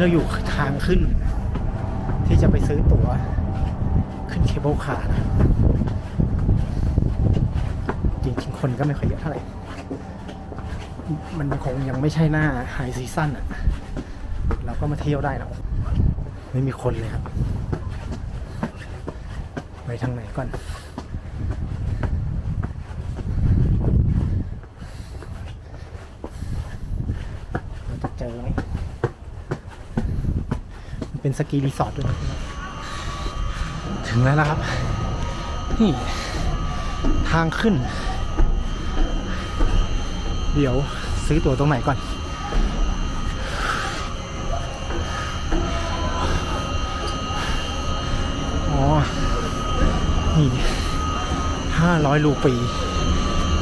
ี้เราอยู่ทางขึ้น ที่จะไปซื้อตั๋ว ขึ้นเคเบิลคาร์นะ จริงๆ คนก็ไม่ค่อยเยอะเท่าไหร่ มันคงยังไม่ใช่หน้าไฮซีซั่นอะ เราก็มาเที่ยวได้แล้วไม่มีคนเลยครับ ไปทางไหนก่อน เราจะเจอไหมมัน เป็นสกีรีสอร์ทด้วยถึงแล้วนะครับ นี่ทางขึ้น เดี๋ยวซื้อตั๋วตรงไหนก่อน อ๋อ นี่ห้าร้อยรูปี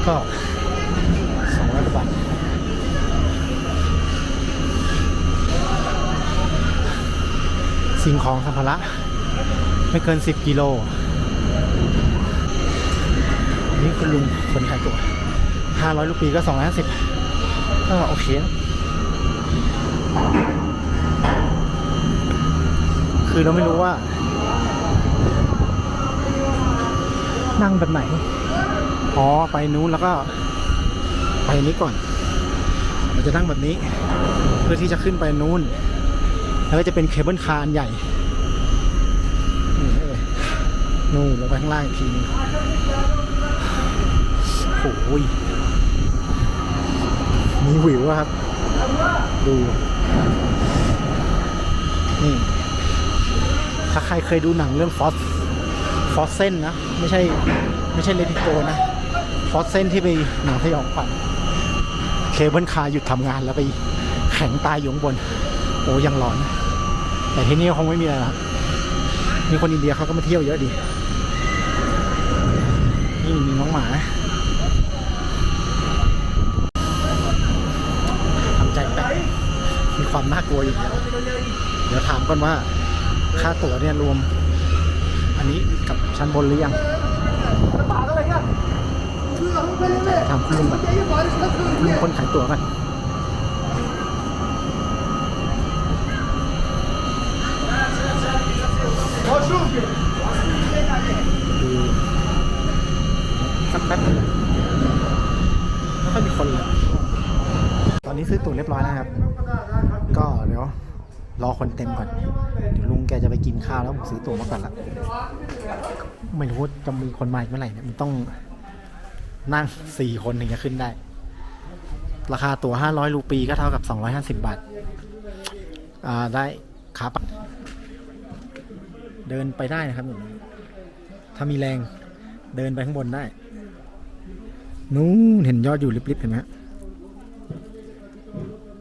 ก็สองร้อยกว่าบาท สิ่งของสัมภาระไม่เกิน 10 กิโล นี่คุณลุงคนขายตัว 500รูปีก็250ก็โอเค คือเราไม่รู้ว่า นั่งแบบไหน อ๋อ ไปนู้นแล้วก็ ไปนี้ก่อน เราจะนั่งแบบนี้ เพื่อที่จะขึ้นไปนู้น แล้วก็จะเป็นเคเบิลคาร์อันใหญ่นี่เลยนู่นลงไปข้างล่างอีกทีนึงโอ้ยมีวิวอะครับ ดู นี่ ถ้าใครเคยดูหนังเรื่องฟอสฟอสเซนนะ ไม่ใช่ ไม่ใช่เลติโกนะ ฟอสเซนที่ไปหนังสยองขวัญเคเบิลคาร์หยุดทำงานแล้วไปแข็งตายอยู่บน อ้ยังร้อน แต่ที่นี่คงไม่มีอะไรละมีคนอินเดียเขาก็มาเที่ยวเยอะดี นี่มีน้องหมาทำใจไปมีความน่ากลัวอยู่แล้วเดี๋ยวถามก่อนว่าค่าตั๋วเนี่ยรวม อันนี้กับชั้นบนหรือยังถามคุณลุงก่อนคุณลุงคนขายตั๋วกัน ดูสักแป๊บนึงไม่ค่อยมีคนเลย ตอ นี้ซื้อตั๋วเรียบร้อยแล้วครับ ก็เดี๋ยวรอคนเต็มก่อนเดี๋ยวลุงแกจะไปกินข้าวแล้วผมซื้อตั๋วมาก่อนละไม่รู้จะมีคนมาอีกเมื่อไหร่เนี่ยมันต้องนั่งสี่คนถึงจะขึ้นได้ ราคาตั๋วห้าร้อยรูปีก็เท่ากับสองร้อยห้าสิบบาทอ่าได้ครับเดินไปได้นะครับถ้ามีแรงเดินไปข้างบนได้ นู้นเห็นยอดอยู่ริบๆเห็นไหมฮะ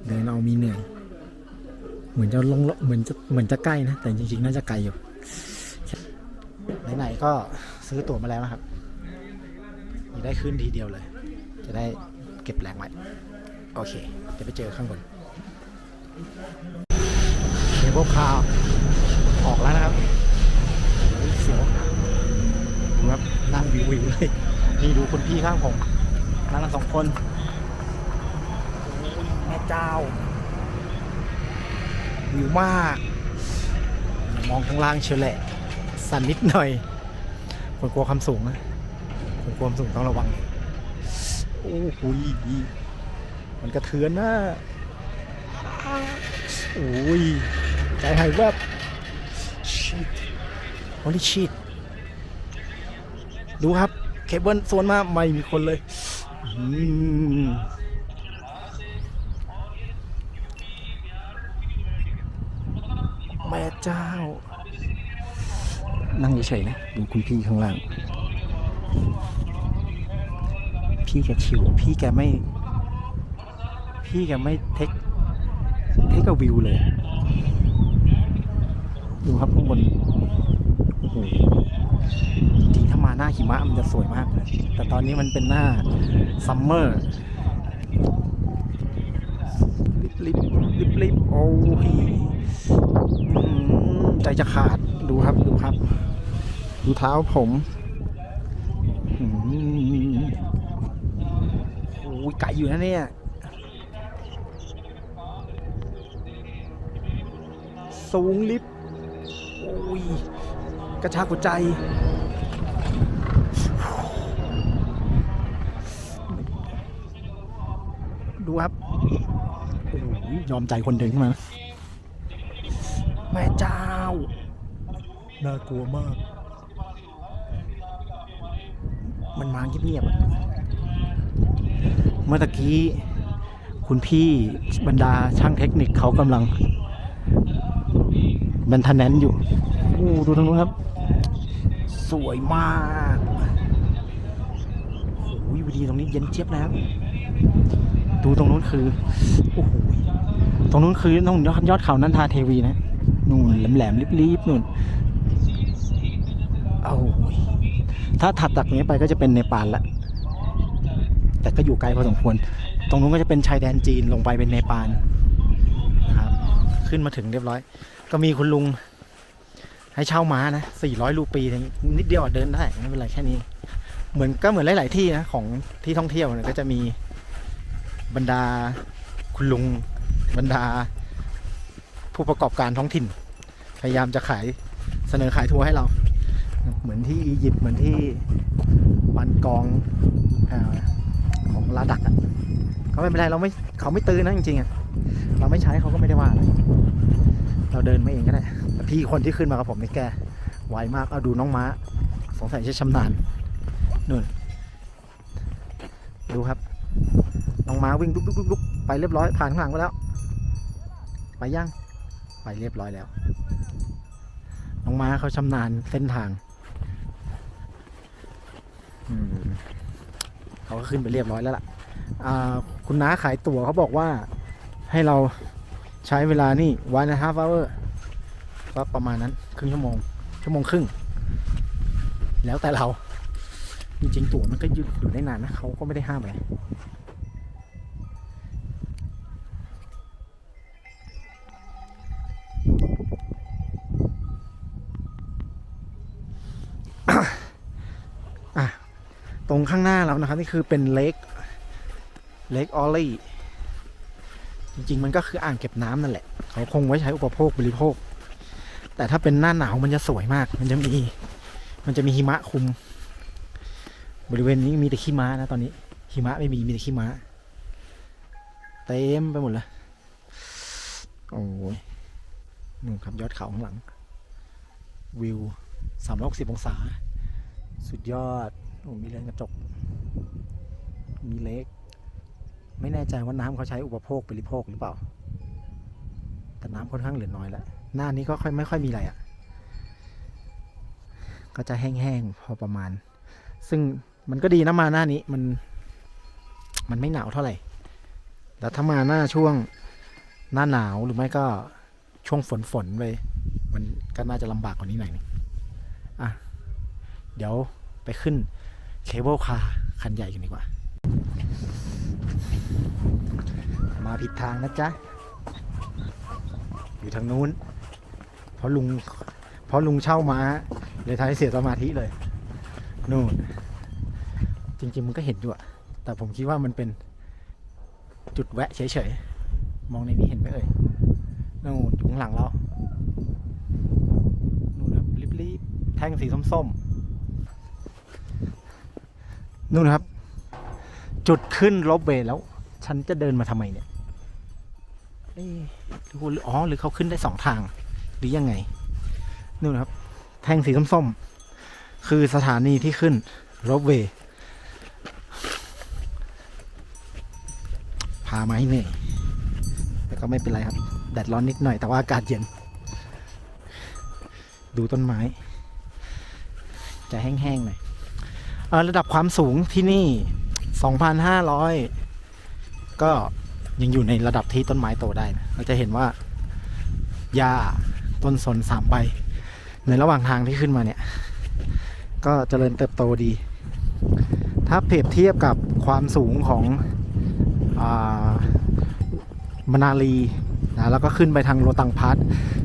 เดินเอามีเหนื่อย เหมือนจะลงเหมือนจะเหมือนจะใกล้นะ แต่จริงๆ น่าจะไกลอยู่ ไหนๆ ก็ซื้อตั๋วมาแล้วนะครับจะได้ขึ้นทีเดียวเลย จะได้เก็บแรงไว้ โอเค เดี๋ยวไปเจอข้างบนเคเบิลคาร์ออกแล้วนะครับเสียวดูครับนั่งวิววิวเลย นี่ดูคุณพี่ข้างผมนั่งกันสองคน เจ้าวิวมาก มองข้างล่างเชียวแหละสั่นนิดหน่อยคนกลัวความสูงนะคนกลัวความสูงต้องระวัง โอ้โหมันกระเทือนนะโอ้ยใจหายแวบชิด Holy shit ดูครับ เคเบิลโซนมาไม่มีคนเลย อืมแม่ เจ้า นั่งเฉยๆนะ ดูคุณพี่ข้างล่าง พี่แกชิว พี่แกไม่ พี่แกไม่เทค เทคกับวิวเลย ดูครับข้างบน โอ้โห จริงถ้ามาหน้าหิมะมันจะสวยมากเลย แต่ตอนนี้มันเป็นหน้าซัมเมอร์ลิบลิบลิบลิบโอ้ย ใจจะขาดดูครับดูครับ ดูเท้าผมอื้อหือโอ้ยไก่อยู่นะเนี่ยสูงลิฟต์โอ้ยกระชากหัวใจ ดูครับโอ้โหยอมใจคนเดินขึ้นมานะแม่เจ้า น่ากลัวมาก มันมาเงียบๆอะเมื่อตะกี้ คุณพี่บรรดาช่างเทคนิคเขากำลังแมนเทนแนนอยู่โอ้ดูทางนู้นครับ สวยมากโอ้ยวิดีตรงนี้เย็นเจี๊ยบแล้ว ดูตรงนู้นคือ โอ้โห ตรงนู้นคือตรงยอดยอดเขานันทาเทวีนะ นู่นแหลมแหลมๆรีบๆนู่นโอ้โหถ้าถัดจากนี้ไปก็จะเป็นเนปาลละ แต่ก็อยู่ไกลพอสมควร ตรงนู้นก็จะเป็นชายแดนจีนลงไปเป็นเนปาลนะครับ ขึ้นมาถึงเรียบร้อย ก็มีคุณลุงให้เช่าม้านะ400รูปีนิดเดียวเดินได้ไม่เป็นไรแค่นี้ เหมือนก็เหมือนหลาย ๆ ที่นะของที่ท่องเที่ยวเนี่ยก็จะมีบรรดาคุณลุงบรรดา ผู้ประกอบการท้องถิ่น พยายามจะขายเสนอขายทัวร์ให้เรา เหมือนที่อียิปต์เหมือนที่บันกองอของลาดักอะเขาไม่เป็นไรเราไม่เขาไม่ตื้อนะจริงๆอะเราไม่ใช้เขาก็ไม่ได้ว่าอะไรเราเดินมาเองก็ได้แต่พี่คนที่ขึ้นมากับผมนี่แกไวมากเอาดูน้องม้า สงสัยจะชำนาญนู่นดูครับน้องม้าวิ่งลุกลุกลุกลุกไปเรียบร้อยผ่านข้างหลังไปแล้ว ไปยัง ไปเรียบร้อยแล้ว น้องม้าเขาชำนาญเส้นทางเขาก็ขึ้นไปเรียบร้อยแล้วล่ะคุณน้าขายตั๋วเขาบอกว่าให้เราใช้เวลานี่ one and a half hour ก็ประมาณนั้น ครึ่งชั่วโมง ชั่วโมงครึ่ง แล้วแต่เรา จริงๆตั๋วมันก็ยืดอยู่ได้นานนะเขาก็ไม่ได้ห้ามอะไร ข้างหน้าเรานะครับ นี่คือเป็นเล k เล k ออลลี่จริง ๆ มันก็คืออ่างเก็บน้ำนั่นแหละ เขาคงไว้ใช้อุปโภคบริโภค แต่ถ้าเป็นหน้าหนาวมันจะสวยมาก มันจะมี มันจะมีหิมะคุม บริเวณนี้มีแต่ขี้ม้านะตอนนี้ หิมะไม่มีมีแต่ขี้ม้า เต็มไปหมดเลยโอ้ยนู่นครับยอดเขาข้างหลัง วิวสามร้อยสิบองศา สุดยอด มีเรือนกระจก มีเล็ก ไม่แน่ใจว่าน้ำเขาใช้อุปโภคบริโภคหรือเปล่า แต่น้ำค่อนข้างเหลือน้อยแล้ว หน้านี้ก็ค่อยไม่ค่อยมีอะไรอะ่ะ ก็จะแห้งๆพอประมาณ ซึ่งมันก็ดีนะมาหน้านี้มัน มันไม่หนาวเท่าไหร่ แต่ถ้ามาหน้าช่วงหน้าหนาวหรือไม่ก็ช่วงฝนฝนไปมันก็น่าจะลำบากกว่านี้หน่อยนึงอะ เดี๋ยวไปขึ้น เคเบิลคาร์คันใหญ่กันดีกว่า มาผิดทางนะจ๊ะ อยู่ทางนู้น เพราะลุง เพราะลุงเช่ามาเลยทำให้เสียสมาธิเลย นู่น จริง ๆ มันก็เห็นอยู่อะแต่ผมคิดว่ามันเป็นจุดแวะเฉยๆ มองในนี้เห็นไหมเอ่ยนู่นอยู่ข้างหลังเรา นู่นครับรีบๆ แท่งสีส้มๆ นู่นครับ จุดขึ้นลบเวแล้ว ฉันจะเดินมาทำไมเนี่ยเอ๊ะหรืออ๋อหรือเขาขึ้นได้สองทาง หรือยังไงนู่นนะครับ แท่งสีส้มๆ คือสถานีที่ขึ้นรบเวพามาให้เหนื่อยแต่ก็ไม่เป็นไรครับ แดดร้อนนิดหน่อยแต่ว่าอากาศเย็น ดูต้นไม้ จะแห้งๆหน่อย ระดับความสูงที่นี่ 2,500 ก็ยังอยู่ในระดับที่ต้นไม้โตได้นะเราจะเห็นว่าหญ้าต้นสนสามใบ ในระหว่างทางที่ขึ้นมาเนี่ย ก็เจริญเติบโตดี ถ้าเปรียบเทียบกับความสูงของอมนาลีนะแล้วก็ขึ้นไปทางโรตังพัท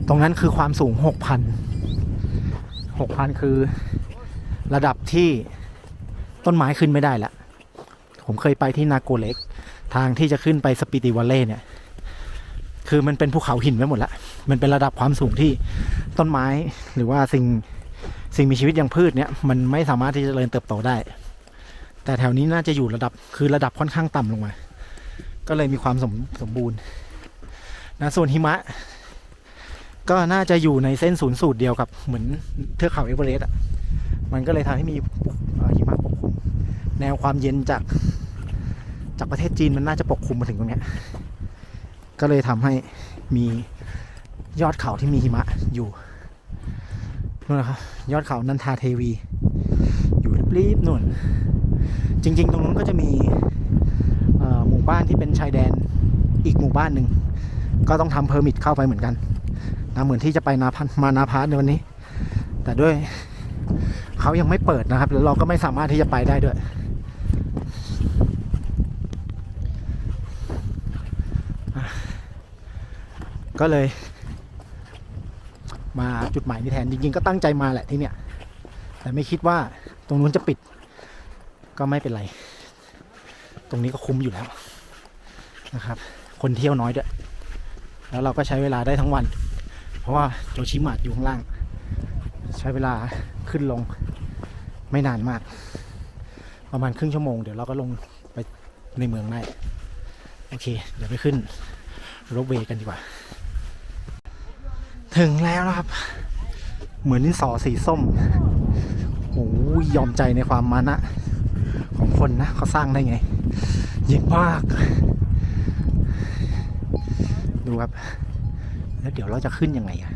ตรงนั้นคือความสูง 6,000 6,000 คือระดับที่ ต้นไม้ขึ้นไม่ได้ละ ผมเคยไปที่นาโกเล็ก ทางที่จะขึ้นไปสปิติวัลเล่เนี่ย คือมันเป็นภูเขาหินไปหมดละ มันเป็นระดับความสูงที่ต้นไม้หรือว่าสิ่งสิ่งมีชีวิตอย่างพืชเนี่ย มันไม่สามารถที่จะเจริญเติบโตได้ แต่แถวนี้น่าจะอยู่ระดับคือระดับค่อนข้างต่ำลงมา ก็เลยมีความสมสมบูรณ์นะส่วนหิมะ ก็น่าจะอยู่ในเส้นศูนย์สูตรเดียวกับเหมือนเทือกเขาเอเวอเรสต์อะมันก็เลยทำให้มีหิ แนวความเย็นจากจากประเทศจีนมันน่าจะปกคลุมมาถึงตรงนี้ก็เลยทำให้มียอดเขาที่มีหิมะอยู่นู่นนะครับยอดเขานันทาเทวี อยู่รีบๆนู่น จริง ๆ ตรงนู้นก็จะมีหมู่บ้านที่เป็นชายแดนอีกหมู่บ้านหนึ่ง ก็ต้องทำเพอร์มิทเข้าไปเหมือนกันนะเหมือนที่จะไปนาพันมานาพาร์ทในวันนี้ แต่ด้วยเขายังไม่เปิดนะครับแล้วเราก็ไม่สามารถที่จะไปได้ด้วย ก็เลย มาจุดหมายนี้แทนจริง ๆ ก็ตั้งใจมาแหละที่เนี่ย แต่ไม่คิดว่าตรงนู้นจะปิด ก็ไม่เป็นไร ตรงนี้ก็คุ้มอยู่แล้วนะครับ คนเที่ยวน้อยด้วย แล้วเราก็ใช้เวลาได้ทั้งวัน เพราะว่าโจชิมาดอยู่ข้างล่าง ใช้เวลาขึ้นลงไม่นานมาก ประมาณครึ่งชั่วโมงเดี๋ยวเราก็ลงไปในเมืองได้โอเค เดี๋ยวไปขึ้นรถเวย์กันดีกว่า ถึงแล้วนะครับ เหมือนดินสอสีส้มโอ้ยยอมใจในความมานะของคนนะเขาสร้างได้ไงเย็นมาก ดูครับ แล้วเดี๋ยวเราจะขึ้นยังไงอะ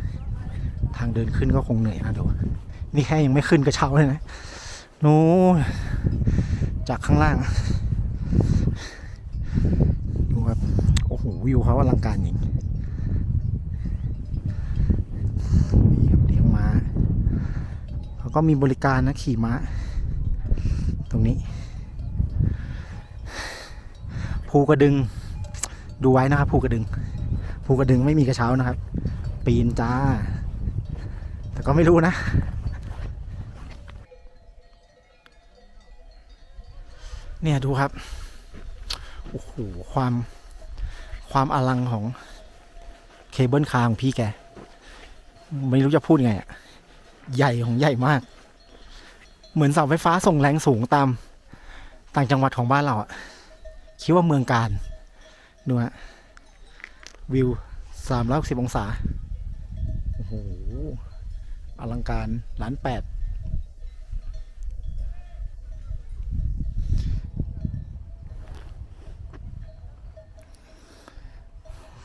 ทางเดินขึ้นก็คงเหนื่อยนะดู นี่แค่ยังไม่ขึ้นกระเช้าเลยนะนู้จากข้างล่าง ดูครับ โอ้โหวิวเขาอลังการจริง นี่ครับเลี้ยงม้า เขา ก็มีบริการนะขี่ม้า ตรงนี้ ภูกระดึง ดูไว้นะครับ ภูกระดึง ภูกระดึงไม่มีกระเช้านะครับ ปีนจ้า แต่ก็ไม่รู้นะ เนี่ยดูครับ โอ้โห ความความอลังของเคเบิลคาร์ของพี่แก ไม่รู้จะพูดไงอะ ใหญ่ของใหญ่มาก เหมือนเสาไฟฟ้าส่งแรงสูงตามต่างจังหวัดของบ้านเราอะคิดว่าเมืองการดูฮะวิวสามร้อยสิบองศา โอ้โห อลังการล้านแปด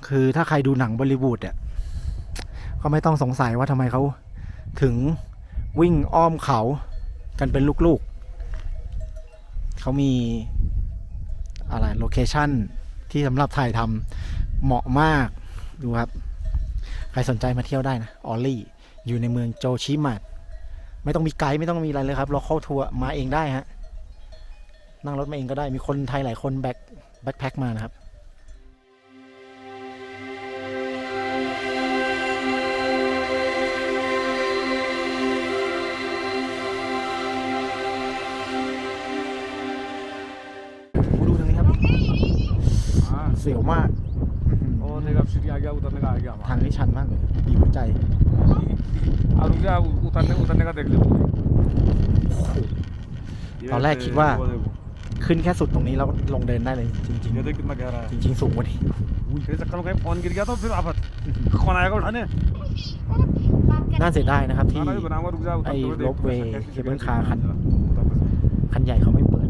คือถ้าใครดูหนังบอลลิวูดเนี่ยก็ไม่ต้องสงสัยว่าทำไมเขา ถึงวิ่งอ้อมเขากันเป็นลูกๆ เขามีอะไรโลเคชั่นที่สำหรับถ่ายทำเหมาะมากดูครับ ใครสนใจมาเที่ยวได้นะ ออลลี่ อยู่ในเมืองโจชิมัดไม่ต้องมีไกด์ไม่ต้องมีอะไรเลยครับ เราเข้าทัวร์มาเองได้ฮะ นั่งรถมาเองก็ได้มีคนไทยหลายคนแบ็คแบ็คแพ็คมานะครับ เสียวมากโอ้ในกับชิริอาเกียอุตันเนกาอาเกียาทางนี้ชันมากเลยดีหัวใจอารุยาอุตันเนกอุตันเนกาเด็กเลยตอนแรกคิดว่าขึ้นแค่สุดตรงนี้แล้วลงเดินได้เลยจริงจริงจริงจริงสูงกว่านี้เดี๋ยวจะกลับไปพอนกิริยาต้องเป็นอาบัตขอนายก็ทันเนี่ยน่าเสียดายนะครับที่ไอ้ล็อถเวย์เคเบิลคาร์คันคันใหญ่เขาไม่เปิด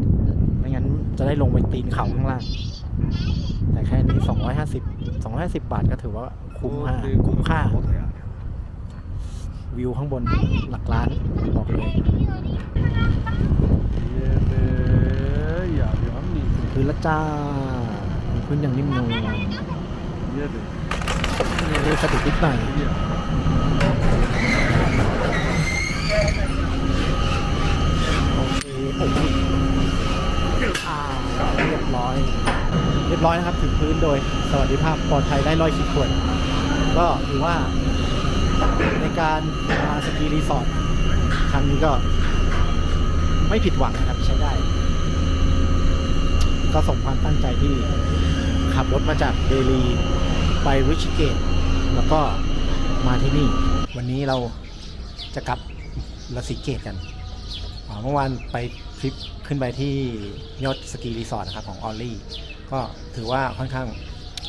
ไม่งั้นจะได้ลงไปตีนเขาข้างล่าง แต่แค่นี้สองร้อยห้าสิบสองร้อยห้าทก็ถือว่าคุ้มค่าคุ้มค่า วิวข้างบนหลักล้านบอกเลยเย้เนละจ้าพื้นอย่างนิ่มนวลนี่สะดุดติดหน่อยโอเคผมอ่าเรียบร้อย รียบร้อยนะครับ ถึงพื้นโดยสวัสดิภาพปลอดภัยได้ร้อยขีดข่วนก็ถือว่าในการมาสกีรีสอร์ทครั้งนี้ก็ไม่ผิดหวังนะครับใช้ได้ ก็สมความตั้งใจที่ขับรถมาจากเดลีไปริชิเกต แล้วก็มาที่นี่ วันนี้เราจะกลับลาสิเกตกันเมื่อวานไปทริปขึ้นไปที่ยอดสกีรีสอร์ทนะครับของออลลี่ ก็ถือว่าค่อนข้าง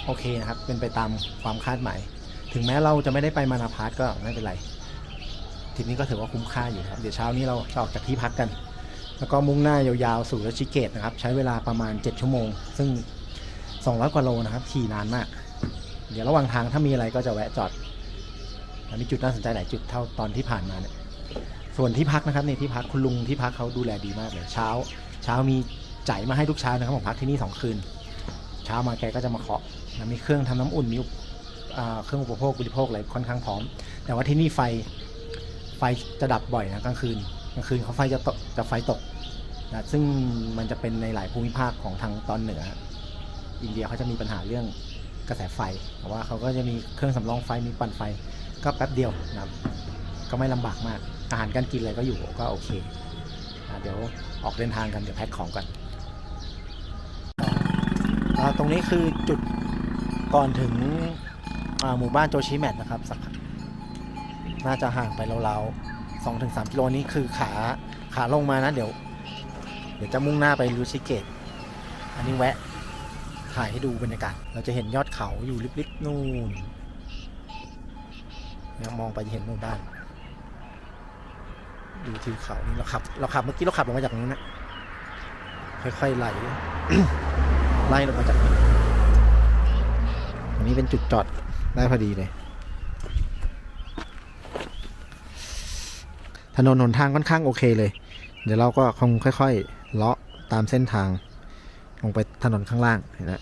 โอเคนะครับ เป็นไปตามความคาดหมาย ถึงแม้เราจะไม่ได้ไปมานาพาร์ทก็ไม่เป็นไรทริปนี้ก็ถือว่าคุ้มค่าอยู่ครับ เดี๋ยวเช้านี้เราจะออกจากที่พักกัน แล้วก็มุ่งหน้ายาวๆสู่รัชิเกตนะครับ ใช้เวลาประมาณ 7 ชั่วโมง ซึ่ง 200 กว่าโลนะครับขี่นานมาก เดี๋ยวระหว่างทางถ้ามีอะไรก็จะแวะจอดมีจุดน่าสนใจหลายจุดเท่าตอนที่ผ่านมาเนี่ยส่วนที่พักนะครับในที่พักคุณลุงที่พักเขาดูแลดีมากเลยเช้า เช้ามีจ่ายมาให้ทุกเช้านะครับผมพักที่นี่สองคืน เช้ามาแกก็จะมาเคาะนะมีเครื่องทำน้ำอุ่นมีเครื่องอุปโภคบริโภคอะไรค่อนข้างพร้อม แต่ว่าที่นี่ไฟไฟจะดับบ่อยนะกลางคืนกลางคืนเขาไฟจะตกจะไฟตกนะซึ่งมันจะเป็นในหลายภูมิภาคของทางตอนเหนือ อินเดียเขาจะมีปัญหาเรื่องกระแสไฟแต่ว่าเขาก็จะมีเครื่องสำรองไฟมีปั่นไฟก็แป๊บเดียวนะครับก็ไม่ลำบากมากอาหารการกินอะไรก็อยู่ก็โอเคอะเดี๋ยวออกเดินทางกันเดี๋ยวแพ็คของกัน ตรงนี้คือจุดก่อนถึงหมู่บ้านโจชิแมทนะครับสักน่าจะห่างไปราวๆสองถึงสามกิโลนี้คือขาขาลงมานะ เดี๋ยว เดี๋ยวจะมุ่งหน้าไปลูชิเกต อันนี้แวะถ่ายให้ดูบรรยากาศ เราจะเห็นยอดเขาอยู่ลิบๆนู่นเนี่ยมองไปจะเห็นหมู่บ้าน ดูทิวเขานี่เราขับ เราขับเมื่อกี้เราขับลงมาจากนู้นนะค่อยๆไหล ไล่ลงมาจากนี้อันนี้เป็นจุดจอดได้พอดีเลย ถนนหนทางค่อนข้างโอเคเลย เดี๋ยวเราก็คงค่อยๆ เลาะตามเส้นทาง ลงไปถนนข้างล่างเห็นไหม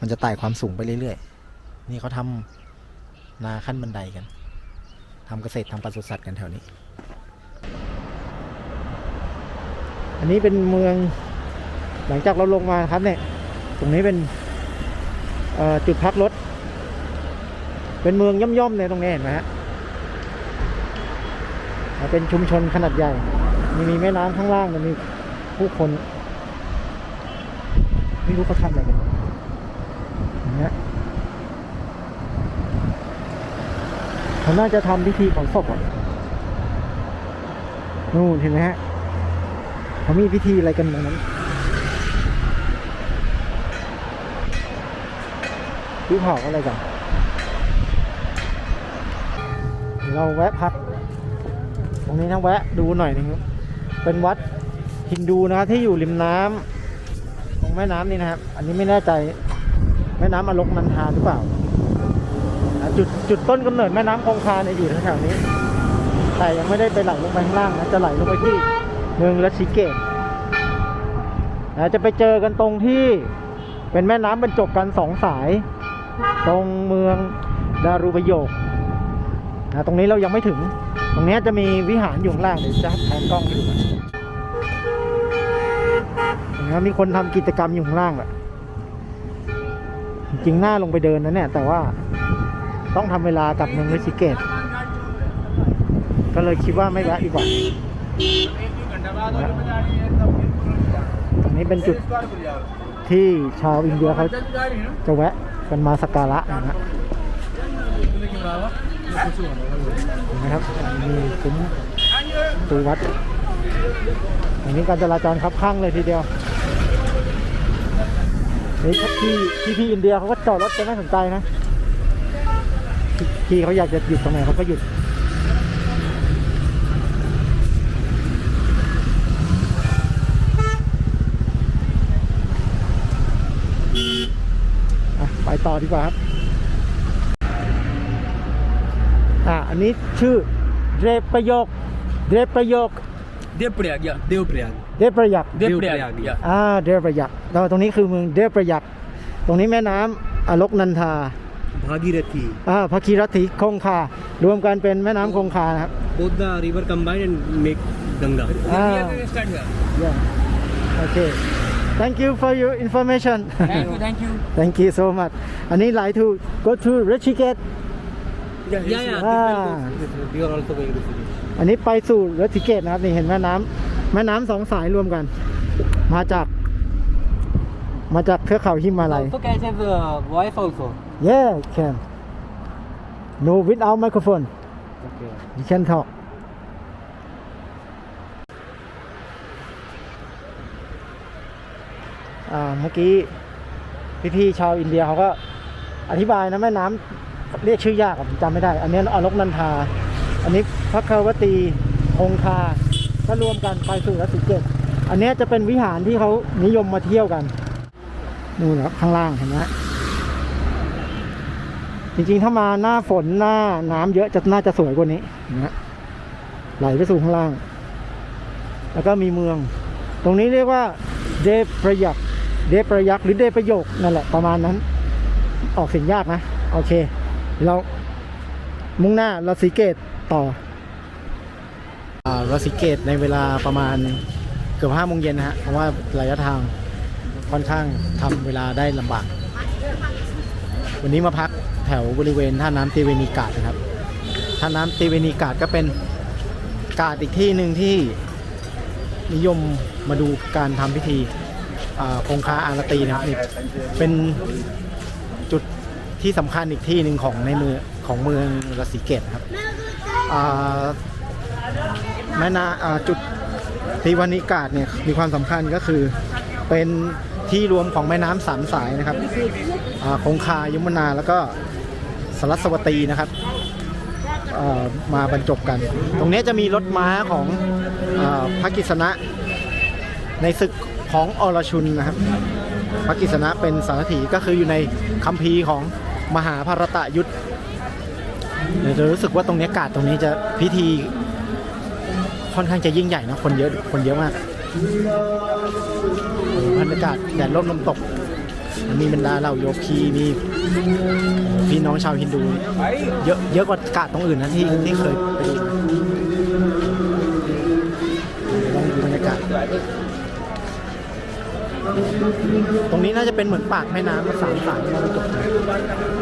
มันจะไต่ความสูงไปเรื่อยๆ นี่เขาทำนาขั้นบันไดกันทำเกษตรทำปศุสัตว์กันแถวนี้ อันนี้เป็นเมืองหลังจากเราลงมาครับเนี่ย รงนี้เป็นจุดพักรถ เป็นเมืองย่อมๆเนี่ยตรงนี้เห็นไหมฮะเป็นชุมชนขนาดใหญ่ มีมีแม่น้ำข้างล่างมีผู้คน ไม่รู้เขาทำอะไรกันอย่างเงี้ยเขาน่าจะทำพิธีของศพอะนู่นเห็นไหมฮะเขามีพิธีอะไรกันตรงนั้น พิเผาอะไรกันเราแวะพัก ตรงนี้นะแวะดูหน่อยหนึงเป็นวัดฮินดูนะครับที่อยู่ริมน้ำตรงแม่น้ำนี่นะครับ อันนี้ไม่แน่ใจแม่น้ำอลกนันทาหรือเปล่า จุดจุดต้นกำเนิดแม่น้ำคงคาเนี่ยอยู่แถวนี้ แต่ยังไม่ได้ไปไหลลงไปข้างล่างนะจะไหลลงไปที่เมืองรัชชิเกตนะจะไปเจอกันตรงที่เป็นแม่น้ำบรรจบกันสองสาย ตรงเมืองดารูปโยกนะตรงนี้เรายังไม่ถึง ตรงนี้จะมีวิหารอยู่ข้างล่างเดี๋ยวจะแทนกล้องให้ดูก่นะมีคนทำกิจกรรมอยู่ข้างล่างแหละจริงหน้าลงไปเดินนะเนี่ย แต่ว่าต้องทำเวลากับเมืองริชิเกต ก็เลยคิดว่าไม่แวะดีกว่าตรงนี้เป็นจุดที่ชาวอินเดียเขาจะแวะ กันมาสักการะนะฮะเห็นไหมครับมีซุ้มตูวัดอันนี้การจราจรครับข้างเลยทีเดียวนี่พี่พี่พี่อินเดียเขาก็จอดรถกันน่าสนใจนะพี่พี่เขาอยากจะหยุดตรงไหนเขาก็หยุด ไปต่อดีกว่าครับ อ่าอันนี้ชื่อเดรประโยค เดรประโยค เดีปรียกอเดีปรียกเดรประยัก เดีปรียกอ่าอ่าเดรประยักเราตรงนี้คือเมืองเดรประยัก ตรงนี้แม่น้ำอลกนันทา Bhagirathi อ่าพระคีรติคงคา รวมกันเป็นแม่น้ำคงคาครับ both the river combined and make อ่า โอเค thank you for your information Thank you, thank you. thank you so much อันนี้ไหล to go to Rishikesh Yeah, yeah. yeah. Ah. We are also going to see. อันนี้ไปสู่รัชิเกตนะครับนี่เห็นแม่น้ำแม่น้ำสองสายรวมกัน มาจาก มาจากเทือกเขาหิมาลัย Also catch as uh, voice also. Yeah, can. No, without microphone. Okay. You can talk. อ่า เมื่อกี้พี่ๆชาวอินเดียเขาก็อธิบายนะแม่น้ำเรียกชื่อยากผมจำไม่ได้ อันนี้อลกนันทา อันนี้พระคาวตีคงคาถ้ารวมกันไปสู่รัศเกตอันนี้จะเป็นวิหารที่เขานิยมมาเที่ยวกันนู่นข้างล่างเห็นไหมจริงๆ ถ้ามาหน้าฝนหน้าน้ำเยอะจะน่าจะสวยกว่านี้นไหมไหลไปสู่ข้างล่าง แล้วก็มีเมือง ตรงนี้เรียกว่าเดประยัก เดประยักหรือเดประโยคนั่นแหละประมาณนั้น ออกเสียงยากนะ โอเค เรามุ่งหน้าราศีเกตต่ออราศีเกตในเวลาประมาณเกือบห้าโมงเย็นนะฮะ เพราะว่าระยะทางค่อนข้างทำเวลาได้ลำบาก วันนี้มาพักแถวบริเวณท่าน้ำตีเวนีกาดนะครับ ท่าน้ำตีเวนีกาดก็เป็นกาดอีกที่หนึ่งที่นิยมมาดูการทำพิธี อ่าคงคาอารตีนะครับนี่เป็นจุดที่สำคัญอีกที่หนึ่งของในเมืองของเมืองรศีเกตครับแม่นาาจุดทีวานิกาศเนี่ยมีความสำคัญก็คือเป็นที่รวมของแม่น้ำสามสายนะครับคงคายุมนาแล้วก็สรัสวตีนะครับมาบรรจบกัน ตรงนี้จะมีรถม้าของอพระกิษณะในศึก ของอรชุนนะครับ พระกิษณะเป็นสารถีก็คืออยู่ในคัมภีร์ของมหาภารตะยุทธเดี๋ยวจะรู้สึกว่าตรงนี้กาดตรงนี้จะพิธีค่อนข้างจะยิ่งใหญ่นะคนเยอะคนเยอะมากบรรยากาศแดดร่มลมตก มีบรรดาเหล่าโยคีมีพี่น้องชาวฮินดู เยอะเยอะกว่ากาดตรงอื่นนะที่ที่เคยไปดูลองดูบรรยากาศ ตรงนี้น่าจะเป็นเหมือนปากแม่น้ำสามสายที่เราจบนะ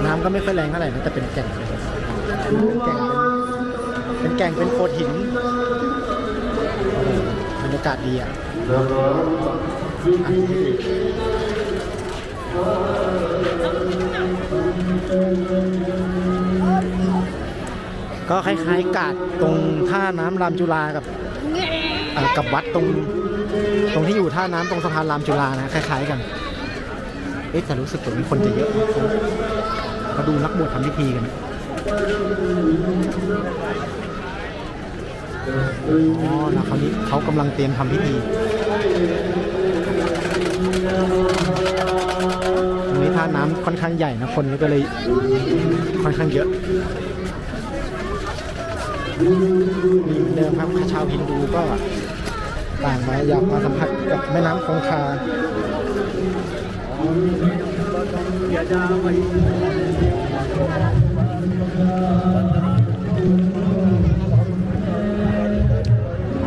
น้ำก็ไม่ค่อยแรงเท่าไหร่นะแต่เป็นแก่งเป็นแก่งเป็นแก่งเป็นโขดหินบรรยากาศดีอะก็คล้ายๆกาดตรงท่าน้ำรามจุฬากับกับวัดตรง ตรงที่อยู่ท่าน้ำตรงสะพานรามจุฬานะคล้ายๆกัน เอ๊ะแต่รู้สึกเหมือนคนจะเยอะนะเขามาดูนักบวชทำพิธีกันอ๋อนะคราวนี้เขากำลังเตรียมทำพิธีตรงนี้ท่าน้ำค่อนข้างใหญ่นะคนก็เลยค่อนข้างเยอะมีเหมือนเดิมครับชาวฮินดูก็ ต่างมาอยากมาสัมผัสกับแม่น้ำคงคา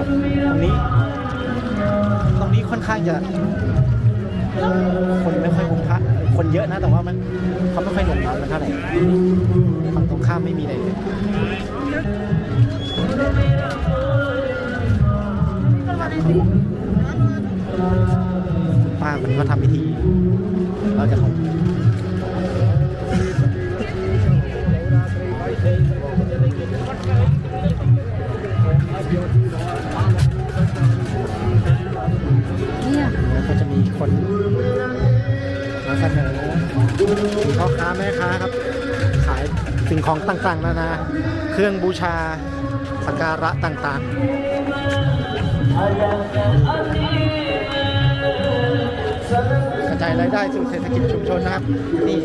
ตรงนี้ตรงนี้ค่อนข้างจะ คนไม่ค่อยคุ้มค่าคนเยอะนะแต่ว่ามันเขาไม่ค่อยลงน้ำกันเท่าไหร่ฝั่งตรงข้ามไม่มีอะไรเลย ป้าคนนี้ก็ทำพิธี เราจะของแล้วก็จะมีคนมาเสนอมีพ่อค้าแม่ค้าครับ ขายสิ่งของต่างๆนานาเครื่องบูชาสักการะต่างๆ กระจายรายได้สู่เศรษฐกิจชุมชนนะครับ นี่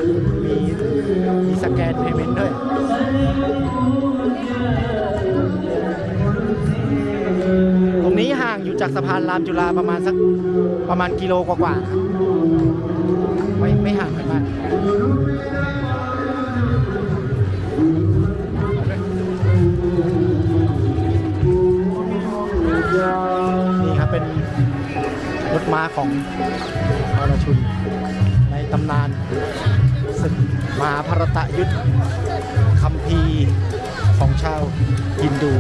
มีมีสแกนเพย์เมนต์ด้วยตรงนี้ห่างอยู่จากสะพานรามจุฬาประมาณสักประมาณกิโลกว่าๆไม่ไม่ห่างกันมาก นี่ครับเป็นรถม้าของอรชุน ในตำนานศึกมหาภารตะยุทธคัมภีของชาวฮินดู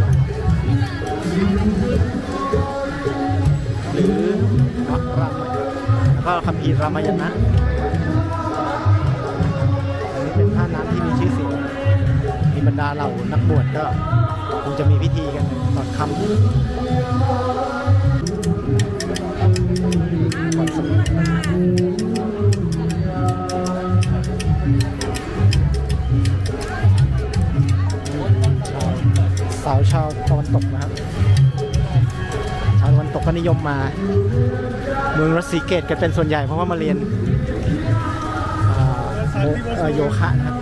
หรือรามแล้วก็คัมภีรามายณะอันนี้เป็นท่าน้ำที่มีชื่อเสียง บรรดาเหล่านักบวชก็คงจะมีพิธีกันตอนค่ำก่อนสุดชาวสาวชาวตะวันตกนะครับ ชาวตะวันตกก็นิยมมา เมืองรัสสีเกตกันเป็นส่วนใหญ่เพราะว่ามาเรียนโมเอ่อโยคะนะครับ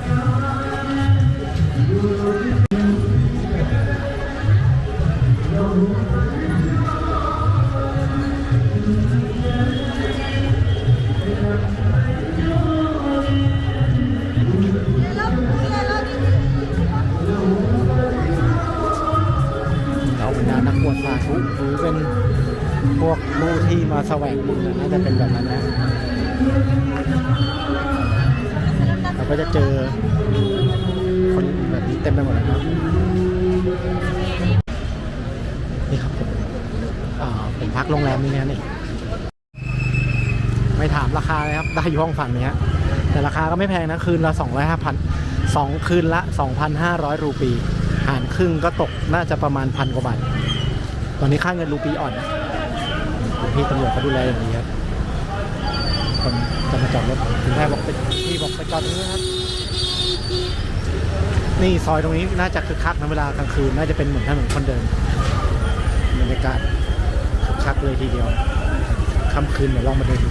พวกผู้ที่มาแสวงบุญน่าจะเป็นแบบนั้นนะเราก็จะเจอคนแบบนี้เต็มไปหมดเลยครับนี่ครับผมอ่าผมพักโรงแรมนี้นะนี่ไม่ถามราคาเลยครับ ได้อยู่ห้องฝั่งนี้ฮะแต่ราคาก็ไม่แพงนะ คืนละ2 0 0 5 0 0 2คืนละ2,500รูปี หารครึ่งก็ตกน่าจะประมาณพันกว่าบาท ตอนนี้ค่าเงินรูปีอ่อนนะ พี่ตำรวจเขาดูแลอย่างดีครับคนจะมาจอดรถถึงแม่บอกไปพี่บอกไปจอดตรงนี้ครับ นี่ซอยตรงนี้น่าจะคึกคักนะเวลากลางคืนน่าจะเป็นเหมือนถนนคนเดินบรรยากาศคึกคักเลยทีเดียวค่ำคืนเดี๋ยวลองมาเดินดู